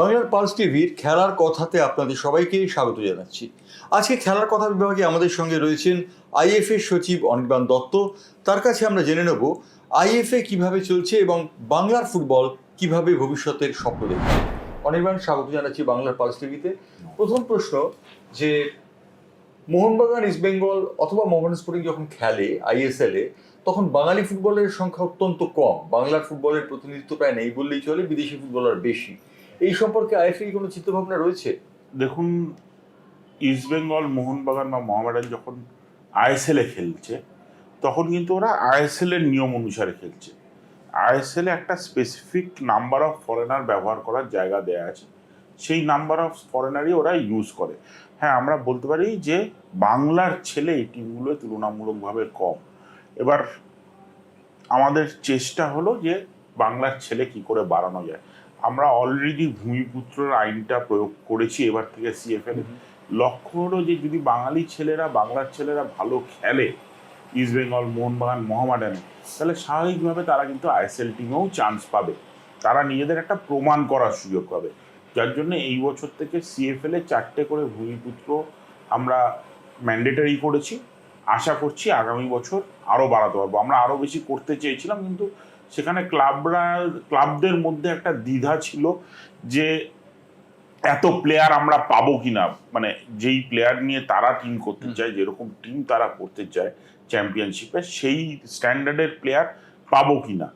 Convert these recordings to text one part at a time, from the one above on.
বাংলার পালস টিভির খেলার কথাতে আপনাদের সবাইকে স্বাগত জানাচ্ছি। আজকে খেলার কথা বিভাগে আমাদের সঙ্গে রয়েছেন আইএফএ সচিব অনির্বাণ দত্ত। তার কাছে আমরা জেনে নেব আইএফএ কীভাবে চলছে এবং বাংলার ফুটবল কীভাবে ভবিষ্যতের স্বপ্ন দেখবে। অনির্বাণ, স্বাগত জানাচ্ছি বাংলার পালস টিভিতে। প্রথম প্রশ্ন যে, মোহনবাগান, ইস্ট বেঙ্গল অথবা মোহন স্পোর্টিং যখন খেলে আইএসএল তখন বাঙালি ফুটবলের সংখ্যা অত্যন্ত কম। বাংলার ফুটবলের প্রতিনিধিত্ব প্রায় নেই বললেই চলে, বিদেশি ফুটবলার বেশি। এই সম্পর্কে আইএফএ কোনো চিন্তাভাবনা রয়েছে? দেখুন ইস্টবেঙ্গল মোহনবাগান বা মোহামেডান যখন আইএসএল খেলছে, তখন কিন্তু ওরা আইএসএল এর নিয়ম অনুসারে খেলছে। আইএসএল একটা স্পেসিফিক নাম্বার অফ ফরেনার ব্যবহার করার জায়গা দেয়া আছে। সেই নাম্বার অফ ফরেনারই ওরা ইউজ করে। হ্যাঁ আমরা বলতে পারি যে বাংলার ছেলে এই টিমগুলো তুলনামূলকভাবে কম। এবার আমাদের চেষ্টা হলো যে বাংলার ছেলে কি করে বাড়ানো যায়। আমরা অলরেডি ভূমিপুত্রের আইনটা প্রয়োগ করেছি এবার থেকে সিএফএল লক্ষ্য হলো যে যদি বাঙালি ছেলেরা বাংলার ছেলেরা ভালো খেলে ইস্ট বেঙ্গল মোহনবাগান মোহামেডানে তাহলে স্বাভাবিকভাবে তারা কিন্তু আইএসএল টিমেও চান্স পাবে। তারা নিজেদের একটা প্রমাণ করার সুযোগ পাবে। যার জন্য এই বছর থেকে সিএফএল এ চারটে করে ভূমিপুত্র আমরা ম্যান্ডেটারি করেছি। আশা করছি আগামী বছর আরও বাড়াতে পারব। আমরা আরও বেশি করতে চেয়েছিলাম কিন্তু সেখানে ক্লাবরা ক্লাবদের মধ্যে একটা দ্বিধা ছিল যে এত প্লেয়ার আমরা পাবো কিনা। মানে যেই প্লেয়ার নিয়ে তারা টিম করতে চায় যেরকম টিম তারা করতে চায় চ্যাম্পিয়নশিপে সেই স্ট্যান্ডার্ডের প্লেয়ার পাবো কিনা।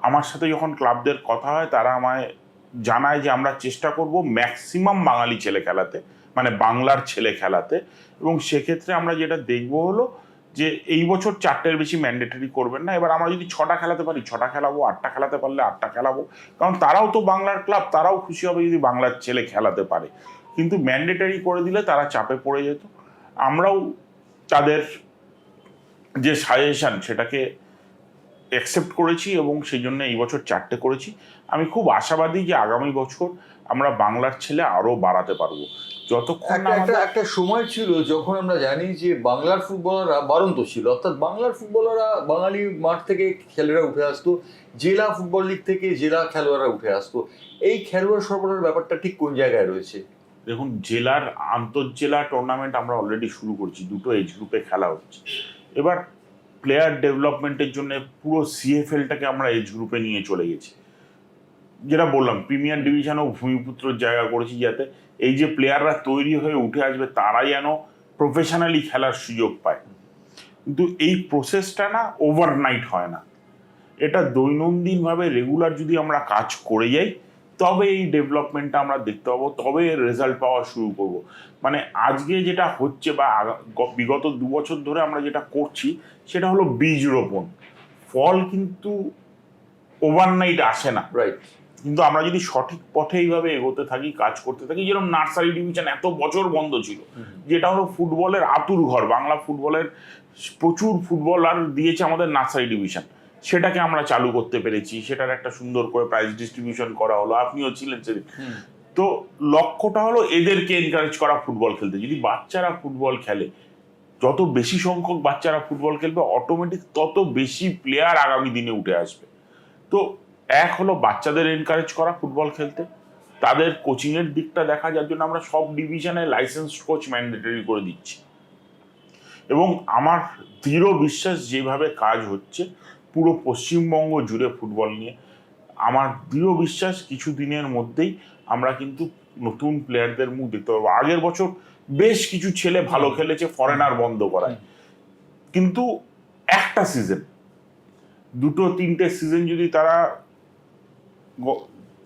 আমার সাথে যখন ক্লাবদের কথা হয় তারা আমায় জানায় যে আমরা চেষ্টা করব ম্যাক্সিমাম বাঙালি ছেলে খেলাতে। মানে বাংলার ছেলে খেলাতে। এবং সেক্ষেত্রে আমরা যেটা দেখব হলো যে এই বছর চারটের বেশি ম্যান্ডেটরি করবেন না। এবার আমরা যদি ছটা খেলাতে পারি, ছটা খেলাবো, আটটা খেলাতে পারলে আটটা খেলাবো। কারণ তারাও তো বাংলার ক্লাব তারাও খুশি হবে যদি বাংলার ছেলে খেলাতে পারে। কিন্তু ম্যান্ডেটরি করে দিলে তারা চাপে পড়ে যেত। আমরাও তাদের যে সাজেশান সেটাকে অ্যাকসেপ্ট করেছি এবং সেই জন্য এই বছর চারটে করেছি। আমি খুব আশাবাদী যে আগামী বছর আমরা বাংলার ছেলে আরও বাড়াতে পারব। যতক্ষণ একটা একটা সময় ছিল যখন আমরা জানি যে বাংলার ফুটবলাররা বারন্ত ছিল। অর্থাৎ বাংলার ফুটবলাররা বাঙালি মাঠ থেকে খেলোয়াড়রা উঠে আসতো জেলা ফুটবল লিগ থেকে জেলা খেলোয়াড়রা উঠে আসতো। এই খেলোয়াড় সরবরাহের ব্যাপারটা ঠিক কোন জায়গায় রয়েছে? দেখুন জেলার আন্তর্জেলা টুর্নামেন্ট আমরা অলরেডি শুরু করছি দুটো এজ গ্রুপে খেলা হচ্ছে। এবার প্লেয়ার ডেভেলপমেন্টের জন্য পুরো সিএফএলটাকে আমরা এজ গ্রুপে নিয়ে চলে গেছি। যেটা বললাম প্রিমিয়ার ডিভিশনেও ভূমিপুত্রর জায়গা করেছি যাতে এই যে প্লেয়াররা তৈরি হয়ে উঠে আসবে তারা যেন প্রফেশনালি খেলার সুযোগ পায়। কিন্তু এই প্রসেসটা না ওভারনাইট হয় না। এটা দৈনন্দিনভাবে রেগুলার যদি আমরা কাজ করে যাই তবে এই ডেভেলপমেন্টটা আমরা দেখতে পাবো তবে রেজাল্ট পাওয়া শুরু করব। মানে আজকে যেটা হচ্ছে বা বিগত দু বছর ধরে আমরা যেটা করছি সেটা হলো বীজ রোপণ। ফল কিন্তু ওভারনাইট আসে না। রাইট কিন্তু আমরা যদি সঠিক পথে এইভাবে এগোতে থাকি কাজ করতে থাকি যেরকম নার্সারি ডিভিশন এত বছর বন্ধ ছিল যেটা হলো ফুটবলের আতুর ঘর বাংলা ফুটবলের প্রচুর ফুটবলার দিয়েছে আমাদের নার্সারি ডিভিশন। সেটাকে আমরা চালু করতে পেরেছি সেটার একটা সুন্দর করে প্রাইজ ডিস্ট্রিবিউশন করা হলো আপনিও ছিলেন সেদিন। তো লক্ষ্যটা হলো এদেরকে এনকারেজ করা ফুটবল খেলতে। যদি বাচ্চারা ফুটবল খেলে যত বেশি সংখ্যক বাচ্চারা ফুটবল খেলবে অটোমেটিক তত বেশি প্লেয়ার আগামী দিনে উঠে আসবে। তো এক হলো বাচ্চাদের এনকারেজ করা ফুটবল খেলতে। তাদের কোচিংয়ের দিকটা দেখা যার জন্য আমরা সব ডিভিশনে লাইসেন্স কোচ ম্যান্ডেটরি করে দিচ্ছি। এবং আমার দৃঢ় বিশ্বাস যেভাবে কাজ হচ্ছে পুরো পশ্চিমবঙ্গ জুড়ে ফুটবল নিয়ে। আমার দৃঢ় বিশ্বাস কিছু দিনের মধ্যেই আমরা কিন্তু নতুন প্লেয়ারদের মুখ দেখতে পারব আগের বছর বেশ কিছু ছেলে ভালো খেলেছে ফরেনার বন্ধ করায়। কিন্তু একটা সিজন দুটো তিনটে সিজন যদি তারা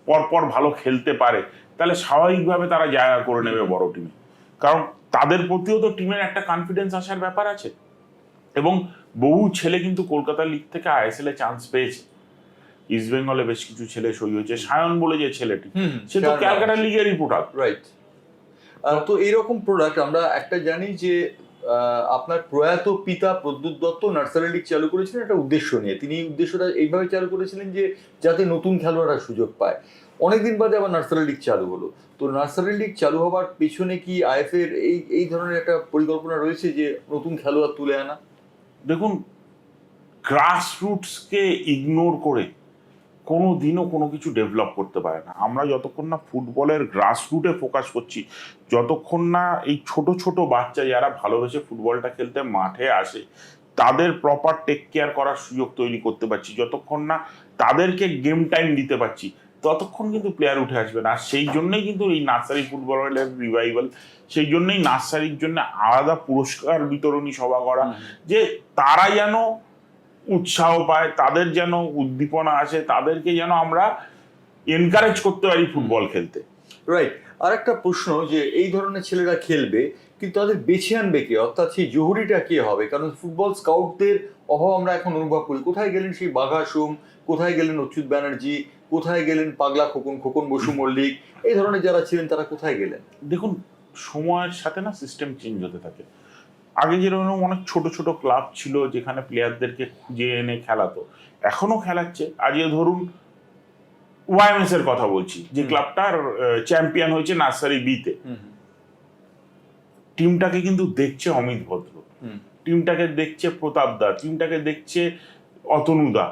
পরপর ভালো খেলতে পারে তাহলে স্বাভাবিকভাবে তারা জায়গা করে নেবে বড় টিমে কারণ তাদের প্রতিও তো টিমের একটা কনফিডেন্স আসার ব্যাপার আছে। এবং বহু ছেলে কিন্তু কলকাতা লিগ থেকে আইএসএল এ চান্স পেয়েছে। ইস্ট বেঙ্গলে বেশ কিছু ছেলে সই হয়েছে। সায়ন বলে যে ছেলেটি সে তো ক্যালকাটা লিগেরই প্রোডাক্ট রাইট তো এইরকম প্রোডাক্ট আমরা একটা জানি যে আপনার প্রয়াত পিতা প্রদ্যুৎ দত্ত নার্সারি লিগ চালু করেছিলেন একটা উদ্দেশ্য নিয়ে। তিনি এই উদ্দেশ্যটা এইভাবে চালু করেছিলেন যে যাতে নতুন খেলোয়াড়রা সুযোগ পায়। অনেকদিন বাদে আবার নার্সারি লিগ চালু হলো। তো নার্সারি লিগ চালু হওয়ার পেছনে কি আইএফের এই এই ধরনের একটা পরিকল্পনা রয়েছে যে নতুন খেলোয়াড় তুলে আনা? দেখুন গ্রাসরুটসকে ইগনোর করে কোনো দিনও কোনো কিছু ডেভেলপ করতে পারে না। আমরা যতক্ষণ না ফুটবলের গ্রাসরুটে ফোকাস করছি, যতক্ষণ না এই ছোট ছোট বাচ্চা যারা ভালোবেসে ফুটবলটা খেলতে মাঠে আসে, তাদের প্রপার টেক কেয়ার করার সুযোগ তৈরি করতে পারছি। যতক্ষণ না তাদেরকে গেম টাইম দিতে পারছি ততক্ষণ কিন্তু প্লেয়ার উঠে আসবে না। আর সেই জন্যই কিন্তু এই নার্সারি ফুটবলের রিভাইভাল সেই জন্যই নার্সারির জন্য আলাদা পুরস্কার বিতরণী সভা করা যে তারা যেন উৎসাহ পায় তাদের যেন উদ্দীপনা আসে তাদেরকে যেন আমরা এনকারেজ করতে পারি ফুটবল খেলতে। রাইট আর একটা প্রশ্ন যে এই ধরনের ছেলেরা খেলবে, কিন্তু তাদের বেছে আনবে কে? অর্থাৎ সেই জহুরিটা কে হবে? কারণ ফুটবল স্কাউটদের অভাব আমরা এখন অনুভব করি। কোথায় গেলেন সেই বাঘা সোম? কোথায় গেলেন অচ্যুত ব্যানার্জি? কোথায় গেলেন পাগলা খোকন খোকন বসু মল্লিক? এই ধরনের যারা ছিলেন, তারা কোথায় গেলেন? দেখুন, সময়ের সাথে না সিস্টেম চেঞ্জ হতে থাকে। আগে যেরকম অনেক ছোট ছোট ক্লাব ছিল যেখানে প্লেয়ারদেরকে খুঁজে এনে খেলাতো এখনও খেলাচ্ছে। আজকে ধরুন ওয়াইএমএস এর কথা বলছি যে ক্লাবটার চ্যাম্পিয়ন হয়েছে নার্সারি বিতে। টিমটাকে কিন্তু দেখছে অমিত ভদ্র। টিমটাকে দেখছে প্রতাপ দা টিমটাকে দেখছে অতনুদা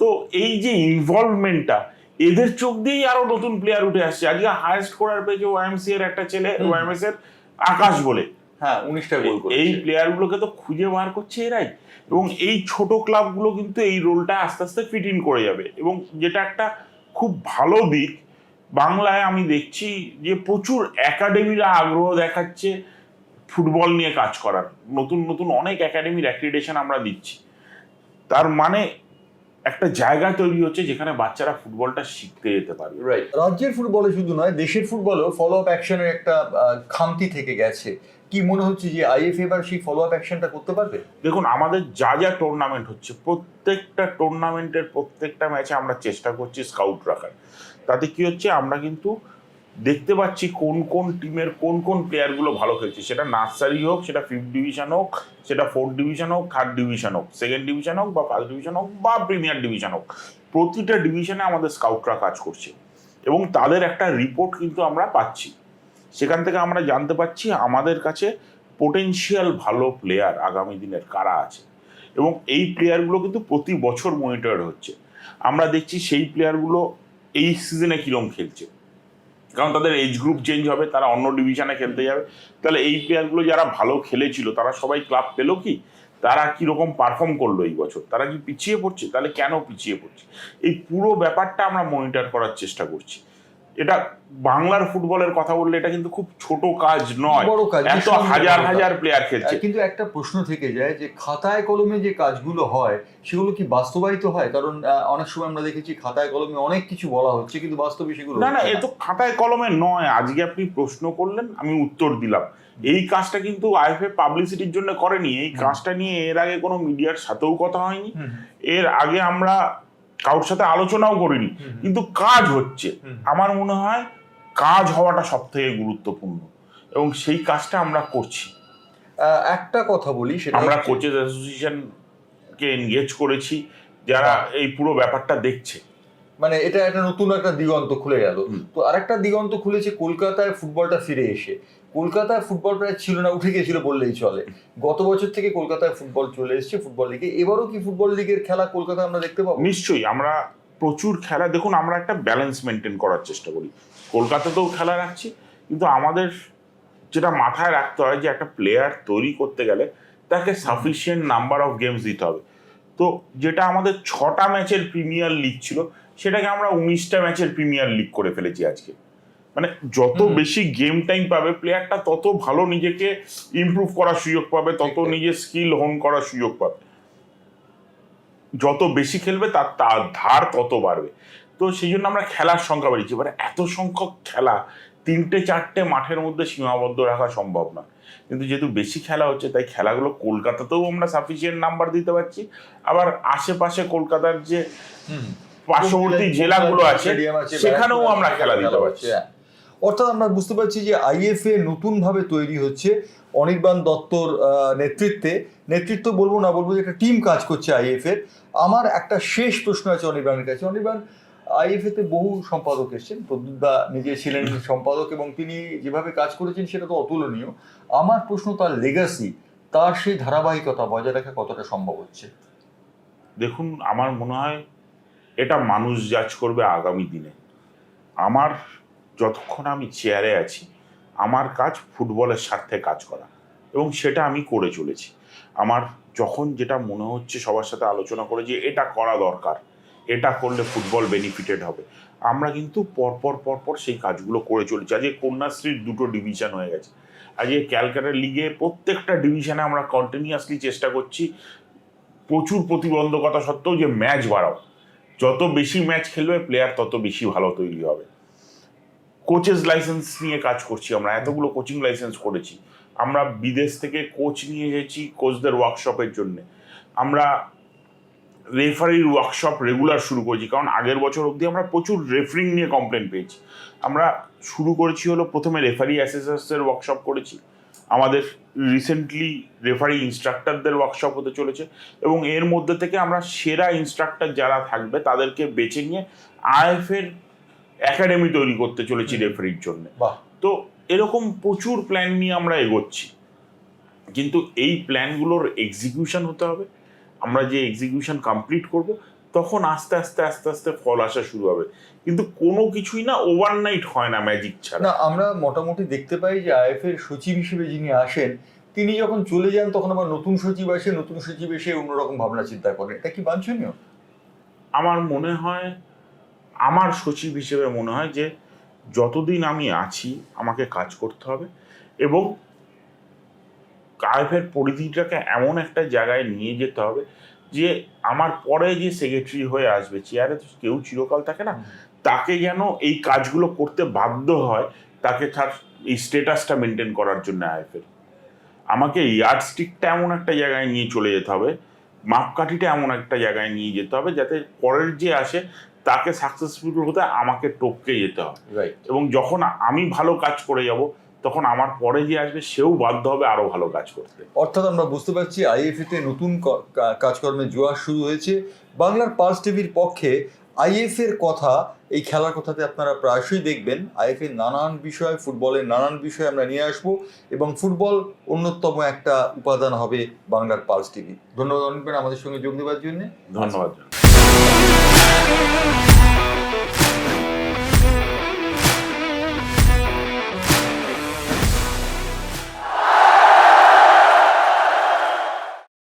তো এই যে ইনভলভমেন্টটা এদের চোখ দিয়েই আরও নতুন প্লেয়ার উঠে আসছে। আজকে হায়েস্ট করার পেয়েছে ওয়াইএমসি এর একটা ছেলে। ওয়াইএমএস এর আকাশ বলে। হ্যাঁ উনিশটা গোল এই প্লেয়ারগুলোকে তো খুঁজে বার করছে এরাই। এবং এই ছোট ক্লাবগুলো কিন্তু এই রোলটা আস্তে আস্তে ফিট ইন করে যাবে। এবং যেটা একটা খুব ভালো দিক। বাংলায় আমি দেখছি যে প্রচুর একাডেমিরা আগ্রহ দেখাচ্ছে ফুটবল নিয়ে কাজ করার। নতুন নতুন অনেক একাডেমির অ্যাক্রিডেশন আমরা দিচ্ছি। তার মানে একটা জায়গা তৈরি হচ্ছে যেখানে বাচ্চারা ফুটবলটা শিখতে যেতে পারে। রাইট রাজ্যের ফুটবলে শুধু নয় দেশের ফুটবলেও ফলো আপ অ্যাকশনের একটা খামতি থেকে গেছে। কি মনে হচ্ছে যে আইএফ এবার সেই ফলো আপ অ্যাকশনটা করতে পারবে? দেখুন আমাদের যা যা টুর্নামেন্ট হচ্ছে প্রত্যেকটা টুর্নামেন্টের প্রত্যেকটা ম্যাচে আমরা চেষ্টা করছি স্কাউট রাখার। তাতে কি হচ্ছে আমরা কিন্তু দেখতে পাচ্ছি কোন কোন টিমের কোন কোন প্লেয়ারগুলো ভালো খেলছে। সেটা নার্সারি হোক, সেটা ফিফথ ডিভিশন হোক, সেটা ফোর্থ ডিভিশন হোক থার্ড ডিভিশন হোক সেকেন্ড ডিভিশন হোক বা ফার্স্ট ডিভিশন হোক বা প্রিমিয়ার ডিভিশন হোক, প্রতিটা ডিভিশনে আমাদের স্কাউটরা কাজ করছে। এবং তাদের একটা রিপোর্ট কিন্তু আমরা পাচ্ছি। সেখান থেকে আমরা জানতে পারছি আমাদের কাছে পোটেনশিয়াল ভালো প্লেয়ার আগামী দিনের কারা আছে। এবং এই প্লেয়ারগুলো কিন্তু প্রতি বছর মনিটর হচ্ছে। আমরা দেখছি সেই প্লেয়ারগুলো এই সিজনে কিরম খেলছে। কারণ তাদের এজ গ্রুপ চেঞ্জ হবে, তারা অন্য ডিভিশনে খেলতে যাবে। তাহলে এই প্লেয়ারগুলো যারা ভালো খেলেছিল, তারা সবাই ক্লাব পেল কি? তারা কীরকম পারফর্ম করল এই বছর? তারা কি পিছিয়ে পড়ছে? তাহলে কেন পিছিয়ে পড়ছে? এই পুরো ব্যাপারটা আমরা মনিটর করার চেষ্টা করছি। এটা বাংলার ফুটবলের কথা বললে এটা কিন্তু খুব ছোট কাজ নয়। বড় কাজ এত হাজার হাজার প্লেয়ার খেলছে। কিন্তু একটা প্রশ্ন থেকে যায় যে খাতায় কলমে যে কাজগুলো হয় সেগুলো কি বাস্তবায়িত হয়? কারণ অনেক সময় আমরা দেখেছি খাতায় কলমে অনেক কিছু বলা হচ্ছে কিন্তু বাস্তবে সেগুলো না না এ তো খাতায় কলমে নয়। আজকে আপনি প্রশ্ন করলেন আমি উত্তর দিলাম। এই কাজটা কিন্তু আইএফএ পাবলিসিটির জন্য করেনি। এই কাজটা নিয়ে এর আগে কোনো মিডিয়ার সাথেও কথা হয়নি। এর আগে আমরা কারোর সাথে আলোচনাও করিনি। কিন্তু কাজ হচ্ছে। আমার মনে হয় কাজ হওয়াটা সব থেকে গুরুত্বপূর্ণ এবং সেই কাজটা আমরা করছি। একটা কথা বলি সেটা আমরা কোচেস অ্যাসোসিয়েশনকে এনগেজ করেছি যারা এই পুরো ব্যাপারটা দেখছে। মানে এটা একটা নতুন একটা দিগন্ত খুলে গেল। তো আরেকটা দিগন্ত খুলেছে কলকাতায় ফুটবলটা ফিরে এসে। কলকাতায় ফুটবল প্রায় ছিল না, উঠে গেছিল বললেই চলে। গত বছর থেকে কলকাতায় ফুটবল চলে এসেছে ফুটবল লিগে এবারও কি ফুটবল লিগের খেলা কলকাতায় আমরা দেখতে পাবো? নিশ্চয়ই, আমরা প্রচুর খেলা, দেখুন, আমরা একটা ব্যালেন্স মেনটেন করার চেষ্টা করি। কলকাতাতেও খেলা রাখছি, কিন্তু আমাদের যেটা মাথায় রাখতে হয় যে একটা প্লেয়ার তৈরি করতে গেলে তাকে সাফিসিয়েন্ট নাম্বার অফ গেমস দিতে হবে। তো যেটা আমাদের ছটা ম্যাচের প্রিমিয়ার লিগ ছিল, সেটাকে আমরা উনিশটা ম্যাচের প্রিমিয়ার লিগ করে ফেলেছি আজকে। মানে যত বেশি গেম টাইম পাবে প্লেয়ারটা তত ভালো নিজেকে ইমপ্রুভ করার সুযোগ পাবে তত নিজের স্কিল হোন করার সুযোগ পাবে। যত বেশি খেলবে তার তার ধার তত বাড়বে। তো সেই জন্য আমরা খেলার সংখ্যা বাড়িয়েছি। এবারে এত সংখ্যক খেলা তিনটে চারটে মাঠের মধ্যে সীমাবদ্ধ রাখা সম্ভব না কিন্তু যেহেতু বেশি খেলা হচ্ছে তাই খেলাগুলো কলকাতাতেও আমরা সাফিসিয়েন্ট নাম্বার দিতে পারছি। আবার আশেপাশে কলকাতার যে পার্শ্ববর্তী জেলাগুলো আছে সেখানেও আমরা খেলা দিতে পারছি। হ্যাঁ। অর্থাৎ আমরা বুঝতে পারছি যে আইএফএ নতুনভাবে তৈরি হচ্ছে অনির্বাণ দত্তর নেতৃত্বে। নেতৃত্ব বলব না বলব যে একটা টিম কাজ করছে আইএফ এর। আমার একটা শেষ প্রশ্ন আছে অনির্বাণের কাছে। অনির্বাণ আইএফএ তে বহু সম্পাদক এসেছেন। প্রদ্যুৎদা নিজে ছিলেন সম্পাদক এবং তিনি যেভাবে কাজ করেছেন সেটা তো অতুলনীয়। আমার প্রশ্ন তার লেগাসি তার সেই ধারাবাহিকতা বজায় রাখা কতটা সম্ভব হচ্ছে? দেখুন আমার মনে হয় এটা মানুষ জাজ করবে আগামী দিনে। আমার যতক্ষণ আমি চেয়ারে আছি, আমার কাজ ফুটবলের স্বার্থে কাজ করা এবং সেটা আমি করে চলেছি। আমার যখন যেটা মনে হচ্ছে সবার সাথে আলোচনা করে যে এটা করা দরকার, এটা করলে ফুটবল বেনিফিটেড হবে, আমরা কিন্তু পরপর পরপর সেই কাজগুলো করে চলেছি। আজকে কন্যাশ্রীর দুটো ডিভিশন হয়ে গেছে। আজকে ক্যালকাটা লিগে প্রত্যেকটা ডিভিশনে আমরা কন্টিনিউয়াসলি চেষ্টা করছি প্রচুর প্রতিবন্ধকতা সত্ত্বেও যে ম্যাচ বাড়াও। যত বেশি ম্যাচ খেলবে প্লেয়ার তত বেশি ভালো তৈরি হবে। কোচেস লাইসেন্স নিয়ে কাজ করছি আমরা, এতগুলো কোচিং লাইসেন্স করেছি। আমরা বিদেশ থেকে কোচ নিয়ে এসেছি কোচদের ওয়ার্কশপের জন্য। আমরা রেফারির ওয়ার্কশপ রেগুলার শুরু করেছি, কারণ আগের বছর অবধি আমরা প্রচুর রেফারিং নিয়ে কমপ্লেন পেয়েছি। আমরা শুরু করেছি হলো প্রথমে রেফারি অ্যাসেসার্সের ওয়ার্কশপ করেছি। আমাদের রিসেন্টলি রেফারি ইনস্ট্রাক্টরদের ওয়ার্কশপ হতে চলেছে এবং এর মধ্যে থেকে আমরা সেরা ইনস্ট্রাক্টর যারা থাকবে তাদেরকে বেছে নিয়ে আইএফের একাডেমি তৈরি করতে চলেছি রেফারির জন্য। তো এরকম প্রচুর প্ল্যান নিয়ে আমরা এগোচ্ছি। কিন্তু এই প্ল্যানগুলোর এক্সিকিউশন হতে হবে। আমরা যে এক্সিকিউশন কমপ্লিট করব তখন আস্তে আস্তে আস্তে আস্তে ফল আসা শুরু হবে। কিন্তু কোনো কিছুই না ওভারনাইট হয় না ম্যাজিক ছাড়া। না আমরা মোটামুটি দেখতে পাই যে আইএফ এর সচিব হিসেবে যিনি আসেন তিনি যখন চলে যান তখন আবার নতুন সচিব আসে নতুন সচিব এসে অন্যরকম ভাবনা চিন্তা করেন। এটা কি বাঞ্ছনীয়? আমার মনে হয় আমার সচিব হিসেবে মনে হয় যে যতদিন আমি আছি, আমাকে কাজ করতে হবে এবং কায়েফের পরিধিটাকে এমন একটা জায়গায় নিয়ে যেতে হবে যে আমার পরে যে সেক্রেটারি হয়ে আসবে চেয়ারে তো কেউ চিরকাল থাকে না, তাকে যেন এই কাজগুলো করতে বাধ্য হয়, তাকে তার এই স্টেটাসটা মেনটেন করার জন্য আইএফের। আমাকে ইয়ার্ড স্টিকটা এমন একটা জায়গায় নিয়ে চলে যেতে হবে, মাপকাঠিটা এমন একটা জায়গায় নিয়ে যেতে হবে যাতে পরের যে আসে তাকে সাকসেসফুল হতে আমাকে টপকে যেতে হবে। রাইট এবং যখন আমি ভালো কাজ করে যাব তখন আমার পরে যে আসবে সেও বাধ্য হবে আরও ভালো কাজ করতে। অর্থাৎ আমরা বুঝতে পারছি আইএফএ তে নতুন ক- কা- জোয়ার শুরু হয়েছে। বাংলার পালস টিভির পক্ষে আইএফ এর কথা এই খেলার কথাতে আপনারা প্রায়শই দেখবেন। আইএফ এর নানান বিষয় ফুটবলের নানান বিষয় আমরা নিয়ে আসব এবং ফুটবল অন্যতম একটা উপাদান হবে বাংলার পালস টিভি ধন্যবাদ আমাদের সঙ্গে যোগ দেওয়ার জন্য। ধন্যবাদ। Yeah.